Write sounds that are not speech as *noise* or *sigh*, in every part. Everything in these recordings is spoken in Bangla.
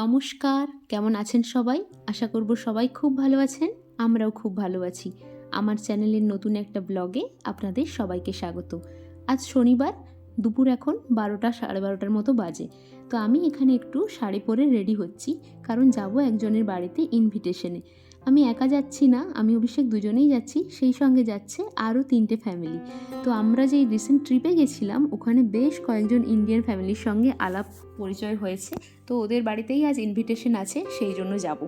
নমস্কার, কেমন আছেন সবাই? আশা করব সবাই খুব ভালো আছেন, আমরাও খুব ভালো আছি। আমার চ্যানেলের নতুন একটা ব্লগে আপনাদের সবাইকে স্বাগত। আজ শনিবার, দুপুর এখন বারোটা, সাড়ে বারোটার মতো বাজে। তো আমি এখানে একটু শাড়ি পরে রেডি হচ্ছি, কারণ যাব একজনের বাড়িতে ইনভিটেশনে আমি একা যাচ্ছি না, আমি অভিষেক দুজনেই যাচ্ছি, সেই সঙ্গে যাচ্ছে আরও তিনটে ফ্যামিলি তো আমরা যেই রিসেন্ট ট্রিপে গেছিলাম, ওখানে বেশ কয়েকজন ইন্ডিয়ান ফ্যামিলির সঙ্গে আলাপ পরিচয় হয়েছে, তো ওদের বাড়িতেই আজ ইনভিটেশন আছে, সেই জন্য যাব।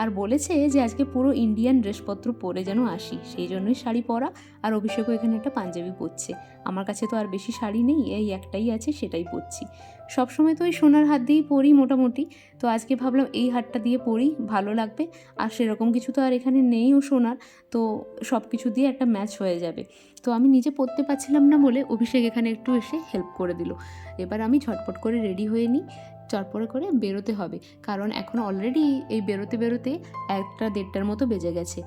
আর বলেছে যে আজকে পুরো ইন্ডিয়ান ড্রেসপত্র পরে যেন আসি, সেই জন্যই শাড়ি পরা আর অভিষেকও এখানে একটা পাঞ্জাবি পরছে। আমার কাছে তো আর বেশি শাড়ি নেই, এই একটাই আছে, সেটাই পরছি। সবসময় তো ওই সোনার হাত দিয়েই পরি মোটামুটি, তো আজকে ভাবলাম এই হাতটা দিয়ে পরি, ভালো লাগবে। আর সেরকম কিছু তো আর এখানে নেইও সোনার, তো সব কিছু দিয়ে একটা ম্যাচ হয়ে যাবে। তো আমি নিজে পরতে পারছিলাম না বলে অভিষেক এখানে একটু এসে হেল্প করে দিল। এবার আমি ঝটপট করে রেডি হয়ে নিই চটপট করে বেরোতে হবে। কারণ এখন অলরেডি এই বেরোতে বেরোতে একটা দেড়টার মতো বেজে গেছে।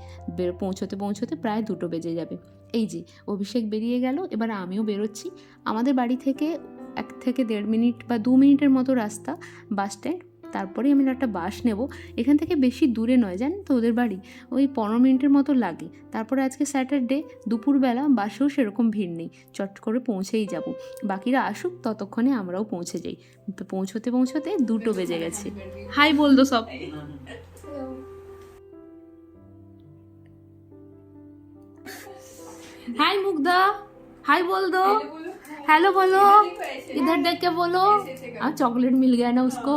পৌঁছতে পৌঁছতে প্রায় দুটো বেজে যাবে। এই যে, অভিষেক বেরিয়ে গেল, এবার আমিও বেরোচ্ছি। আমাদের বাড়ি থেকে এক থেকে দেড় মিনিট বা দু মিনিটের মতো রাস্তা বাস স্ট্যান্ড তারপরেই আমি একটা বাস নেব এখান থেকে বেশি দূরে নয় জানেন তো ওদের বাড়ি ওই পনেরো মিনিটের মতো লাগে তারপরে আজকে স্যাটারডে দুপুরবেলা বাসেও সেরকম ভিড় নেই চট করে পৌঁছেই যাব বাকিরা আসুক ততক্ষণে আমরাও পৌঁছে যাই তো পৌঁছতে পৌঁছতে দুটো বেজে গেছে হাই বল দো সব हाय मुग्धा हाय बोल दो हेलो बोलो इधर देख के बोलो हाँ चॉकलेट मिल गया ना उसको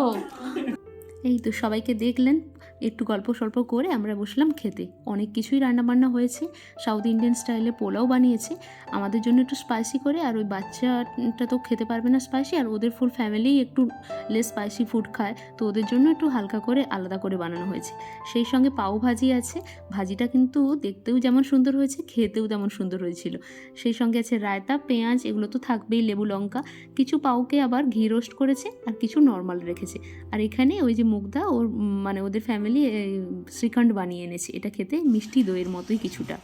এই তো সবাইকে দেখলেন। একটু গল্প সল্প করে আমরা বসলাম খেতে। অনেক কিছুই রান্নাবান্না হয়েছে। সাউথ ইন্ডিয়ান স্টাইলে পোলাও বানিয়েছে। আমাদের জন্য একটু স্পাইসি করে আর ওই বাচ্চাটা তো খেতে পারবে না স্পাইসি আর ওদের ফুল ফ্যামিলি একটু লেস স্পাইসি ফুড খায়। তো ওদের জন্য একটু হালকা করে আলাদা করে বানানো হয়েছে। সেই সঙ্গে পাও ভাজি আছে। ভাজিটা কিন্তু দেখতেও যেমন সুন্দর হয়েছে, খেতেও তেমন সুন্দর হয়েছিল। সেই সঙ্গে আছে রায়তা, পেঁয়াজ, এগুলো তো থাকবেই, লেবু, লঙ্কা। কিছু পাউকে আবার ঘি রোস্ট করেছে আর কিছু নর্মাল রেখেছে। আর এখানে ওই যে মুগদা ওর মানে ওদের ফ্যামিলি নর্মালি শ্রীখণ্ড বানিয়ে এনেছি। এটা খেতে মিষ্টি দইয়ের মতোই কিছুটা।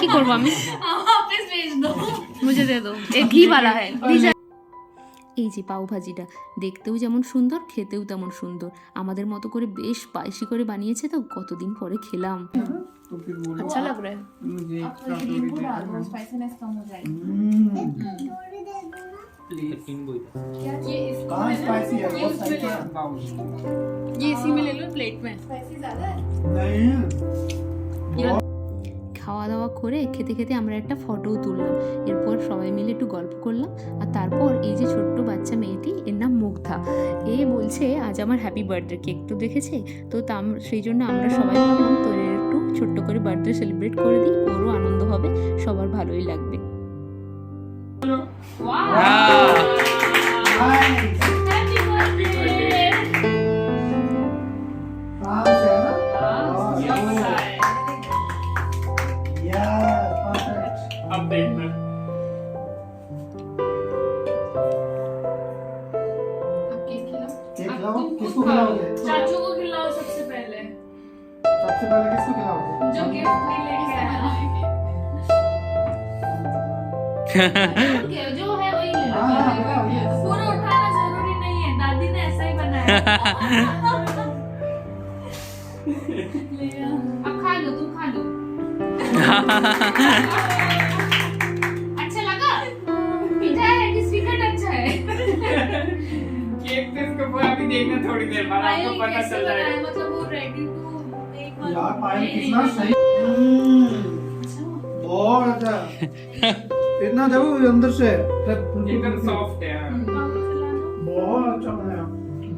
কি করব আমি? মুঝে দে দো ঘি বালা হ্যাঁ। এই যে পাওভাজিটা দেখতেও যেমন সুন্দর খেতেও তেমন সুন্দর। আমাদের মতো করে বেশ স্পাইসি করে বানিয়েছে তো কতদিন পরে খেলাম। আচ্ছা লাগ ये इसको कहाँ है ना, स्पाइसी है ये बहुत उसमें साइड ले बाउल ये इसी में ले लो प्लेट में स्पाइसी ज्यादा है नहीं খাওয়া দাওয়া করে খেতে খেতে আমরা একটা ফটোও তুললাম এরপর সবাই মিলে একটু গল্প করলাম আর তারপর এই যে ছোট্ট বাচ্চা মেয়েটি এর নাম মুগ্ধা এ বলছে আজ আমার হ্যাপি বার্থডে কেক তো দেখেছে তো তা আম- সেই জন্য আমরা সবাই ভাবলাম তোর একটু ছোট্ট করে বার্থডে সেলিব্রেট করে দিই ওরও আনন্দ হবে সবার ভালোই লাগবে खिलाओ? किसको खिलाओगे? चाचू को खिलाओ सबसे पहले। सबसे पहले किसको खिलाओगे? जो गिफ्ट नहीं लेके आया। *laughs* जो है वही ले लो। हाँ, हाँ. पूरा *laughs* उठाना ज़रूरी नहीं है। दादी ने ऐसा ही बनाया। *laughs* अब खा लो तुम खा लो। देखना थोड़ी देर बाद आपको पता चल जाएगा मतलब वो रेडी टू मेक यार पायल कितना सही बहुत अच्छा। *laughs* इतना देखो अंदर से। एकदम सॉफ्ट है बहुत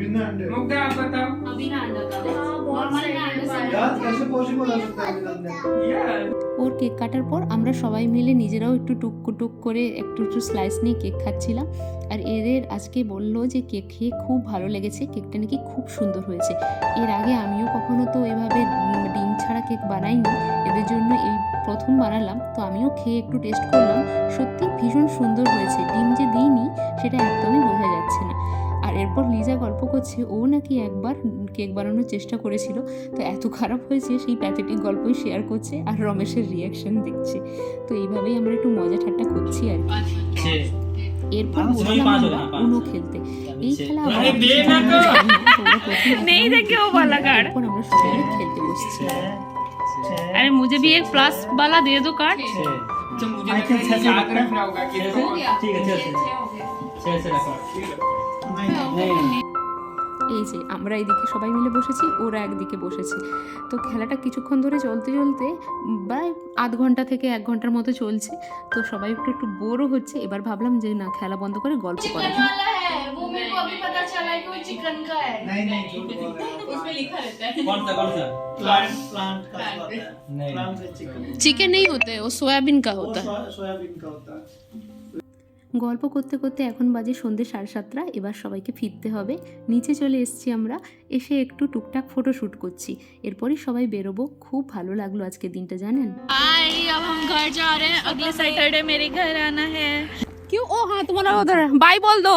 बिना अंडे मुग्धा आप बताओ अभी ना अंडा का नॉर्मल ना अंडा से यार कैसे पॉसिबल हो सकता है बिना अंडे यार ওর কেক কাটার পর আমরা সবাই মিলে নিজেরাও একটু টুক টুক করে একটু একটু স্লাইস নিয়ে কেক খাচ্ছিলাম আর এদের আজকে বললো যে কেক খেয়ে খুব ভালো লেগেছে কেকটা নাকি খুব সুন্দর হয়েছে এর আগে আমিও কখনো তো এভাবে উম, ডিম ছাড়া কেক বানাইনি এদের জন্য এই প্রথম বানালাম তো আমিও খেয়ে একটু টেস্ট করলাম সত্যি ভীষণ সুন্দর হয়েছে ডিম যে দিইনি সেটা একদমই বোঝা যাচ্ছে না আর এরপর লিজা গল্প করছে ও নাকি একবার কেক বানানোর চেষ্টা করেছিল তো এত খারাপ হয়েছে সেই প্যাথেটিক গল্পই শেয়ার করছে আর রমেশের রিয়াকশন দেখছে তো এইভাবেই আমরা একটু মজা ঠাট্টা করছি আর কি এরপর পাঁচ, বসলাম পাঁচ আমরা হবে, হ্যাঁ, পাঁচ। উনো খেলতে এই খেলা আরে আমরা দে কিছু না তো। জানি না, তো ওরা প্রথম नहीं देखे वो वाला कार्ड এরপর আমরা সবাই মিলে খেলতে বসছি अरे मुझे भी एक प्लस वाला दे दो कार्ड अच्छा मुझे I लगा can ये say याद something. रखना होगा कि छह इसको से? ठीक है छह से छह से रखो नहीं नहीं এই যে আমরা এইদিকে সবাই মিলে বসেছি ওরা একদিকে বসেছে তো খেলাটা কিছুক্ষণ ধরে চলতে চলতে প্রায় আধ ঘন্টা থেকে এক ঘন্টার মতো চলছে তো সবাই একটু একটু বোরও হচ্ছে এবার ভাবলাম যে না খেলা বন্ধ করে গল্প করা चिकन যাক। वाला है वो मेरे को अभी पता चला है कि वो चिकन का है नहीं नहीं झूठ बोल रहे हो उसमें लिखा रहता है कौन सा कौन सा प्लांट प्लांट का होता है नहीं। प्लांट से चिकन चिकन नहीं होते वो सोयाबीन का वो होता है सोया- सोयाबीन का होता है গল্প করতে করতে এখন বাজে সন্ধ্যে সাড়ে সাতটা এবার সবাইকে ফিরতে হবে নিচে চলে এসেছি আমরা এসে একটু টুকটাক ফটো শ্যুট করছি এরপরই সবাই বেরোবো খুব ভালো লাগলো আজকে দিনটা জানেন हाय अब हम घर जा रहे हैं अगले सैटरडे मेरे घर आना है क्यों ओ हाँ तुम्हारा उधर बाय बोल दो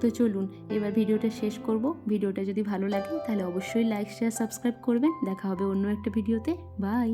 তো চলুন এবার ভিডিওটা শেষ করব ভিডিওটা যদি ভালো লাগে তাহলে অবশ্যই লাইক শেয়ার সাবস্ক্রাইব করবেন দেখা হবে অন্য একটা ভিডিওতে বাই